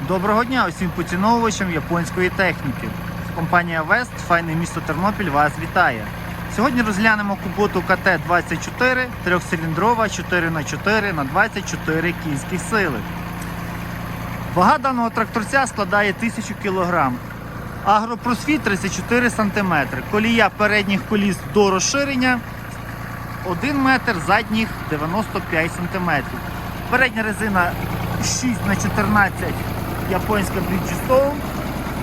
Доброго дня усім поціновувачам японської техніки. Компанія Вест, файне місто Тернопіль вас вітає. Сьогодні розглянемо куботу КТ-24, трьохциліндрова 4х4 на 24 кінських сили. Вага даного тракторця складає 1000 кг. Агропросвіт 34 см. Колія передніх коліс до розширення 1 метр, задніх 95 см. Передня резина 6 на 14 японська Bridgestone.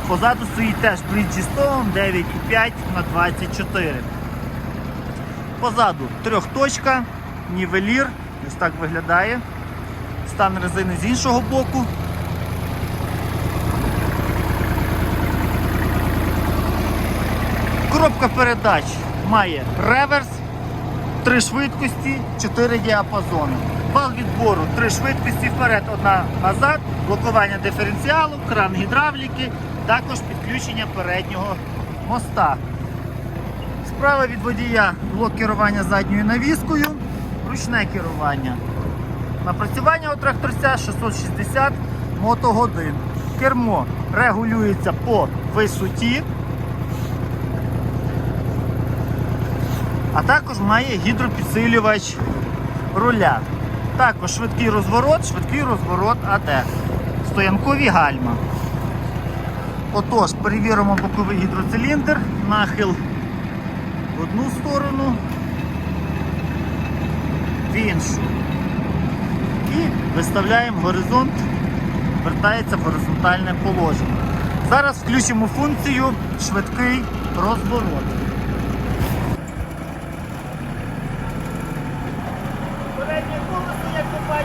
Позаду стоїть теж Bridgestone 9,5 на 24. Позаду трьохточка, нівелір. Ось так виглядає. Стан резини з іншого боку. Коробка передач має реверс, три швидкості, чотири діапазони. Вал відбору три швидкості вперед, одна назад, блокування диференціалу, кран гідравліки, також підключення переднього моста. Справа від водія блок керування задньою навіскою, ручне керування. Напрацювання у тракторця 660 мотогодин. Кермо регулюється по висоті. а також має гідропідсилювач руля. Також швидкий розворот, швидкий розворот АД. Стоянкові гальма. Отож, перевіримо боковий гідроциліндр, нахил в одну сторону, в іншу. І виставляємо горизонт, вертається в горизонтальне положення. Зараз включимо функцію швидкий розворот.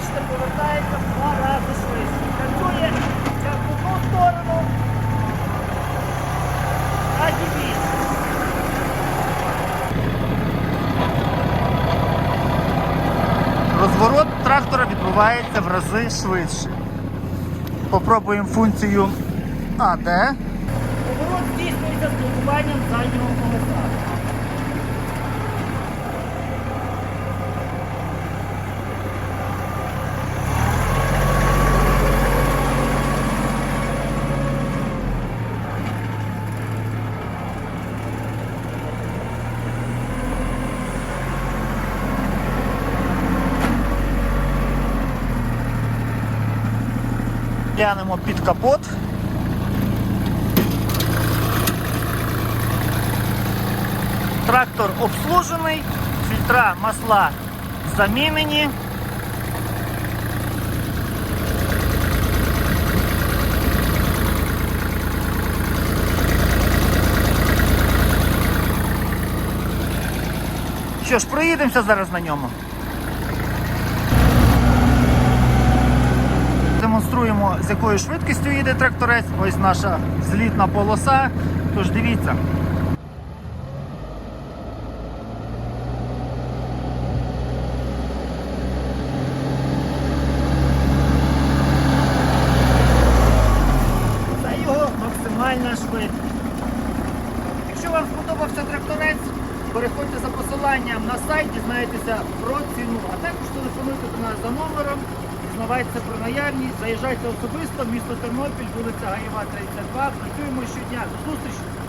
Бачите, повертається в два рази швидше. Працює як в одну сторону, так і в іншу. Розворот трактора відбувається в рази швидше. Попробуємо функцію АД. Поворот здійснюється з блокуванням заднього колеса. Глянемо під капот. Трактор обслужений, фільтра масла замінені. Що ж, проїдемося зараз на ньому. Демонструємо, з якою швидкістю їде тракторець. Ось наша злітна полоса. Тож дивіться. Це його максимальна швидкість. Якщо вам сподобався тракторець, переходьте за посиланням на сайт, дізнаєтеся про ціну, а також телефонуйте до нас за номером, дізнавайтеся про наявність, заїжджайте особисто, місто Тернопіль, вулиця Гаєва, 32. Працюємо щодня. До зустрічі!